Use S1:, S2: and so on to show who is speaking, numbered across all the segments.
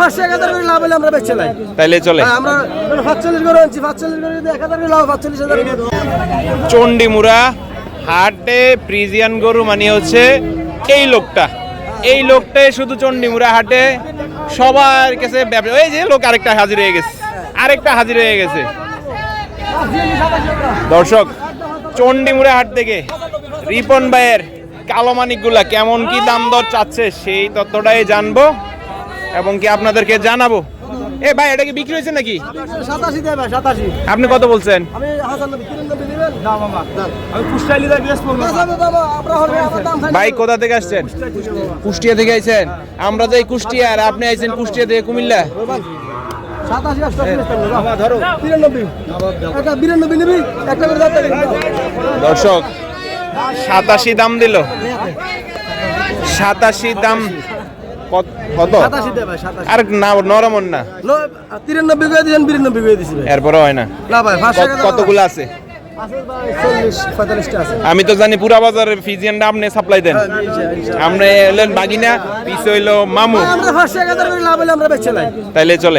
S1: পাঁচশো এক হাজার করে লাভ হলে আমরা বেচে
S2: তাইলে চলে।
S1: হ্যাঁ, আমরা পাঁচচল্লিশ করে আনছি পাঁচচল্লিশ করে যদি এক হাজার করে লাভ পাঁচচল্লিশ হাজার
S2: চণ্ডীমুড়া হাটে ফ্রিজিয়ান গরু মানে হচ্ছে এই লোকটা। এই লোকটাই শুধু চণ্ডীমুড়া হাটে। সবার কাছে এই যে লোক আরেকটা হাজির হয়ে গেছে। আরেকটা হাজির হয়ে গেছে। দর্শক চণ্ডীমুড়া হাট থেকে রিপন ভাইয়ের কালো মানিকগুলা কেমন কি দাম দর চাচ্ছে সেই তথ্যটাই জানব। এবং কি আপনাদেরকে জানাব? এ ভাই এটা কি বিক্রি হয়েছে নাকি? আপনি কত বলছেন? ভাই কোথা থেকে আসছেন? কুষ্টিয়া থেকে আইছেন? আমরা যাই কুষ্টিয়া আর আপনি আইছেন কুষ্টিয়া থেকে কুমিল্লা। দর্শক সাতাশি দাম দিল। সাতাশি দাম কত- কত? আর না নরমন না।
S1: তিরানব্বই করে দিয়েছেন বিরানব্বই করে ভাই।
S2: এরপরে হয় না।
S1: না ভাই
S2: কতগুলো আছে? আমি তো জানি পুরা বাজারের ফিজিয়ানটা আপনি সাপ্লাই দেন।
S1: হ্যাঁ।
S2: আপনি এলেন বাগিনা পিস হইল মামু। তাইলে চলে।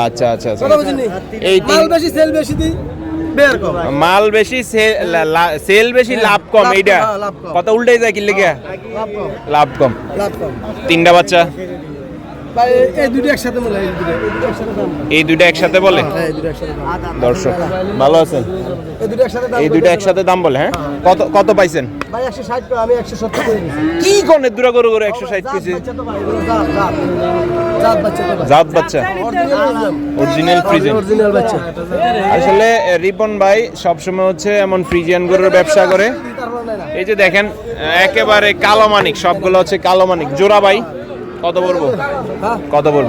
S2: আচ্ছা আচ্ছা আচ্ছা। এই
S1: মাল বেশি সেল বেশি
S2: বেশি লাভ কম এইটা।
S1: কথা
S2: কত উল্টাই যায় কি লেগে
S1: লাভ কম।
S2: লাভ কম। তিনটা বাচ্চা।
S1: এই- মনে
S2: দুইটা একসাথে বলে?
S1: হ্যাঁ
S2: দর্শক ভালো আছেন?
S1: এই দুটো একসাথে দাম
S2: দুইটা একসাথে দাম বলে হ্যাঁ? কত কত পাইছেন?
S1: করে করে
S2: কি গনে দূরা গরু গরু একশো ষাট
S1: জাত
S2: কেজি
S1: বাচ্চা তো ভাই এগুলো জাত বাচ্চা অরিজিনাল বাচ্চা?
S2: আসলে রিপন ভাই সবসময় হচ্ছে এমন ফ্রিজিয়ান গরুর ব্যবসা করে।
S1: তারপর নাই না।
S2: এই যে দেখেন একেবারে কালো মানিক সবগুলো হচ্ছে কালো মানিক। জোড়া ভাই? কত বলব
S1: হ্যাঁ?
S2: কত বলব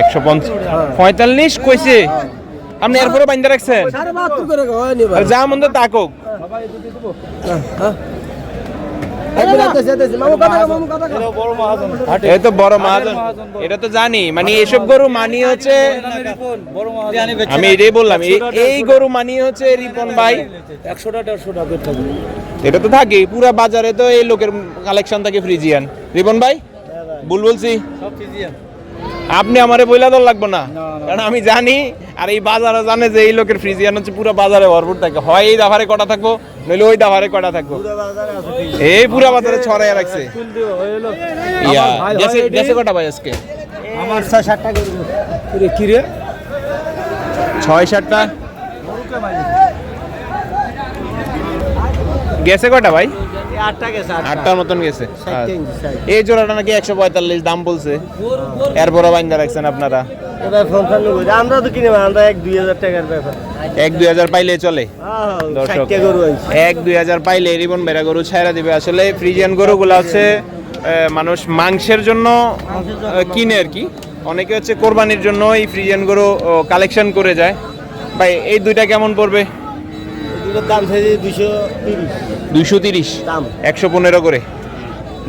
S1: একশো পঁয়তাল্লিশ।
S2: পঁয়তাল্লিশ? কইছে? আপনি এরপরে বাইন্দা রাখছেন? যা মন্দ তাকুক তো বড় মহাজন। এটা তো জানি। মানে এসব গরু মানি হচ্ছে আমি এটাই বললাম, এই- গরু মানি হচ্ছে রিপন ভাই। এটা তো থাকে পুরা বাজারে তো এই লোকের কালেকশন থাকে ফ্রিজিয়ান রিপন ভাই, ভুল বলছি?
S3: সব ফিজিয়ান
S2: আপনি আমারে বইলা দল লাগবে না। কারণ আমি জানি আর এই বাজারে জানে যে এই লোকের ফ্রিজিয়ান হচ্ছে পুরো বাজারে ভরপুর থাকে। হয় এই দাভারে কটা থাকব নইলে ওই দাভারে কটা থাকব। এই পুরা বাজারে ছড়াইয়া রাখছে। ইয়া গেছে গেছে কটা ভাই আজকে?
S1: আমার ছয় ষাট টাকা করে দিও।
S3: কি রে?
S2: ছয় সাতটা? গেছে কটা ভাই। আটটার মতন গেছে।
S1: ষাটটা ইঞ্চি, ষাট।
S2: এই জোড়াটা নাকি একশো পঁয়তাল্লিশ দাম বলছে। এরপরে বাইন্দা রাখছেন আপনারা।
S1: এবার ফোন ফান নেব। আমরা তো কিনে আমরা এক দুই হাজার টাকার ব্যাপার।
S2: এক দুই হাজার পাইলে চলে। দর্শক
S1: গরু আনছি।
S2: এক দুই হাজার পাইলে রিবন বেড়া গরু ছাইরা দিবে। আসলে ফ্রিজিয়ান গরুগুলো হচ্ছে আহ, মানুষ মাংসের জন্য কিনে আর কি। অনেকে হচ্ছে কোরবানির জন্য এই ফ্রিজিয়ান গরু কালেকশন করে যায়। ভাই এই দুইটা কেমন পড়বে?
S1: এগুলোর দাম চাইছে দুশো তিরিশ।
S2: দুইশো তিরিশ?
S1: দাম।
S2: একশো পনেরো করে।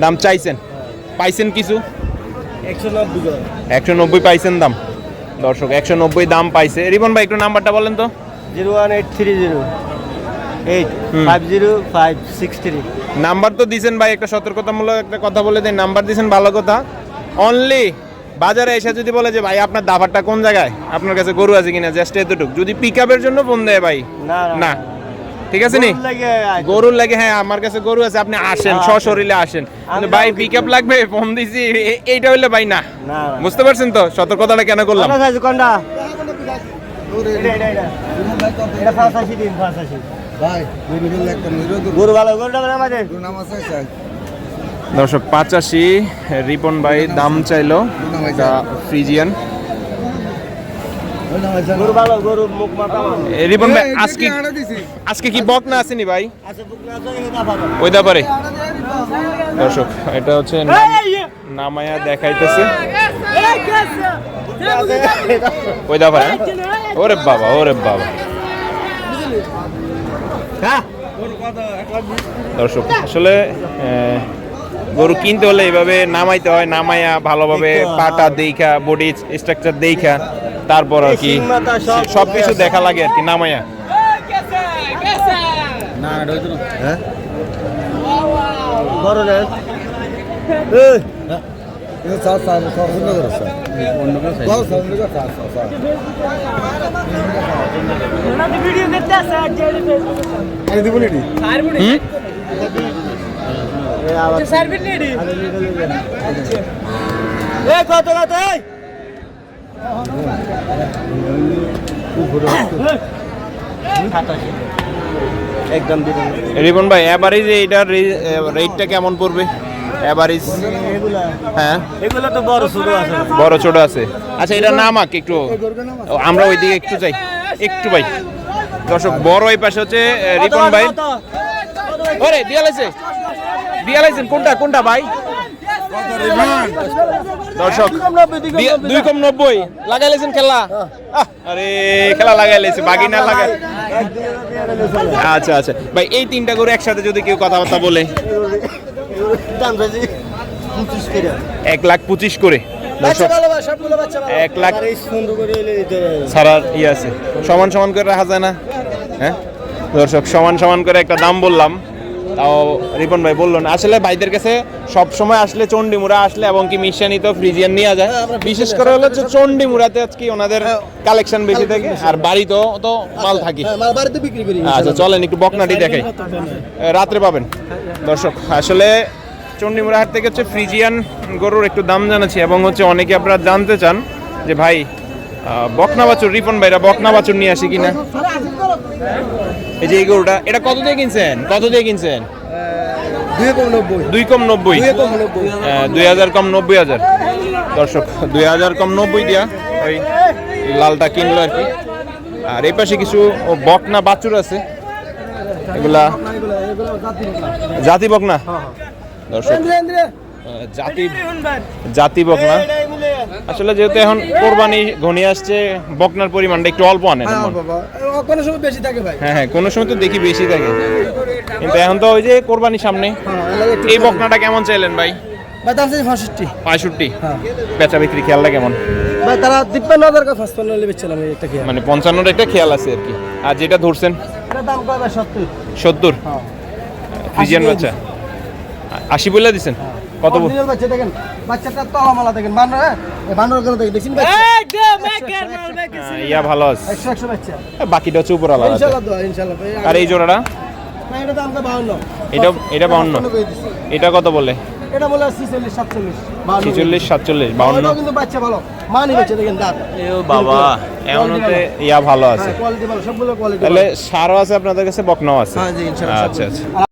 S2: দাম চাইছেন? পাইছেন কিছু?
S1: একশো নব্বই
S2: একশো নব্বই পাইছেন দাম। দর্শক একশো নব্বই দাম পাইছে। রিবন ভাই একটু নাম্বারটা বলেন তো।
S1: Zero one eight three zero. Eight. Five zero five six three.
S2: Number তো দিছেন ভাই একটা সতর্কতামূলক একটা কথা বলে দেন। নাম্বার দিছেন ভালো কথা। অনলি বাজারে এসে যদি বলে যে ভাই আপনার দাফারটা কোন জায়গায়? আপনার কাছে গরু আছে কিনা? জাস্ট এতটুকু। যদি পিক আপের জন্য ফোন দেয় ভাই?
S1: না
S2: না। ঠিক আছে নি? গরুর লাগে হ্যাঁ আমার কাছে গরু আছে আপনি আসেন
S1: হ্যাঁ,
S2: সশরীরে আসেন। ভাই পিক আপ লাগবে? ফোন দিছি এইটা হইলে ভাই না। বুঝতে পারছেন তো? সতর্কতাটা কেন করলাম? দর্শক পাঁচাশি রিপন ভাই দাম চাইলো ফ্রিজিয়ান আজকে আজকে কি বক না আসেনি ভাই? ওই ব্যাপারে দর্শক, এটা হচ্ছে নাম- নামায়া দেখাইতেছে। ওরে বাবা ওরে বাবা। দর্শক, আসলে গরু কিনতে হলে এইভাবে নামাইতে হয় নামাইয়া ভালোভাবে পাটা দেখা বডি স্ট্রাকচার দেখা তারপর আর কি
S1: সব
S2: কিছু দেখা। লাগে আর কি নামাইয়া।
S1: হ্যাঁ?
S4: ভিডিও আর
S1: কত কত এই। একদম দিবেন
S2: রিপন ভাই অ্যাভারেজ এইটার রেটটা কেমন পড়বে? অ্যাভারেজ হ্যাঁ?
S1: এগুলা তো বড় ছোট আছে।
S2: বড় ছোট আছে। আচ্ছা এটা নাম আঁক একটু। আমরা ওইদিকে একটু যাই। একটু ভাই। দর্শক বড় ওই পাশে হচ্ছে রিপন ভাই। ওরে দিয়া লাইছে? দিয়া লাইছেন? কোনটা কোনটা ভাই? দর্শক দুই কম নব্বই। লাগাই লাইছেন খেলা? আরে খেলা লাগাই লাইছে বাগি না লাগাই। আচ্ছা আচ্ছা। ভাই এই তিনটা করে একসাথে যদি কেউ কথাবার্তা বলে? এক লাখ পঁচিশ করে। এক লাখ ইয়ে আছে। সমান সমান করে রাখা যায় না? হ্যাঁ? দর্শক সমান সমান করে একটা দাম বললাম তাও রিপন ভাই বলল না। আসলে ভাইদের কাছে সব সময় আসলে চণ্ডীমুড়া আসলে এবং কি মিশানি তো ফ্রিজিয়ান নিয়ে যায়। বিশেষ করে হলো যে চণ্ডীমুড়াতে আজকে ওনাদের কালেকশন বেশি থাকে আর বাড়িতেও তো মাল থাকি।
S1: হ্যাঁ মাল বাড়িতে বিক্রি করি
S2: আচ্ছা চলেন একটু বকনাটি দেখাই। রাত্রে পাবেন। দর্শক আসলে চণ্ডীমুড়া হাট থেকে হচ্ছে ফ্রিজিয়ান গরুর একটু দাম জানাচ্ছি এবং হচ্ছে অনেকে আপনারা জানতে চান যে ভাই বকনা বাছুর রিপন ভাইরা বকনা বাছুর নিয়ে আসি কিনা? এই যে এই গরুটা এটা কত দিয়ে কিনছেন? কত দিয়ে কিনছেন?
S1: দুই কম নব্বই।
S2: দুই হাজার কম নব্বই হাজার। দর্শক দুই হাজার কম নব্বই দিয়া ওই লালটা কিনলো আর কি। আর এই পাশে কিছু বকনা বাছুর আছে। এগুলা জাতি বকনা? দর্শক জাতি জাতি বকনা। আসলে যেহেতু এখন কোরবানি ঘনিয়ে আসছে বকনার পরিমাণটা একটু অল্প আনে
S1: হ্যাঁ কোনো সময় বেশি থাকে ভাই।
S2: হ্যাঁ হ্যাঁ কোনো সময় তো দেখি বেশি থাকে। কিন্তু এখন তো ওই যে কোরবানির সামনে
S1: হ্যাঁ
S2: এই বকনাটা কেমন চাইলেন ভাই?
S1: ভাই দাম চাইছে পঁয়ষট্টি।
S2: পঁয়ষট্টি?
S1: হ্যাঁ।
S2: বেচা বিক্রি খেয়ালটা কেমন?
S1: ভাই তারা তিপ্পান্ন হাজার টাকা ফার্স্ট পান্ন বেচছিলাম একটা খেয়াল।
S2: মানে পঞ্চান্নর একটা খেয়াল আছে আর কি। আর যেটা ধরছেন?
S1: দাম সত্তর?
S2: সত্তর? ফ্রিজিয়ান বাচ্চা? আশি বলে দিছেন? কত
S1: বাচ্চা দেখেন বাচ্চাটা দেখেন বানর হ্যাঁ? বানর করে দেখেন দেখছেন
S4: একদম একের মাল বেকেছে
S2: ইয়া ভালো আছে।
S1: একশো একশো বাচ্চা।
S2: বাকিটা হচ্ছে উপর আলাদা
S1: ইনশাল্লাহ দোয়া ইনশাল্লাহ
S2: আর এই জোড়াটা?
S1: না, এটা দাম তো বাউন্ন।
S2: এটা এটা বাউন্ন।
S1: করে দিছি।
S2: এটা কত বলে?
S1: এটা বলে ছিচল্লিশ সাতচল্লিশ। বাউন্ন করে
S2: ছিচল্লিশ সাতচল্লিশ
S1: দিছি।
S2: বাউন্ন।
S1: এটাও কিন্তু বাচ্চা ভালো। মানি বাচ্চা দেখেন দাঁত।
S2: বাবা এমন হতে ইয়া ভালো আছে।
S1: কোয়ালিটি ভালো সবগুলো কোয়ালিটি
S2: তাহলে সারও আছে আপনাদের কাছে বকনাও আছে।
S1: হ্যাঁ জি ইনশাল্লাহ
S2: আচ্ছা আচ্ছা।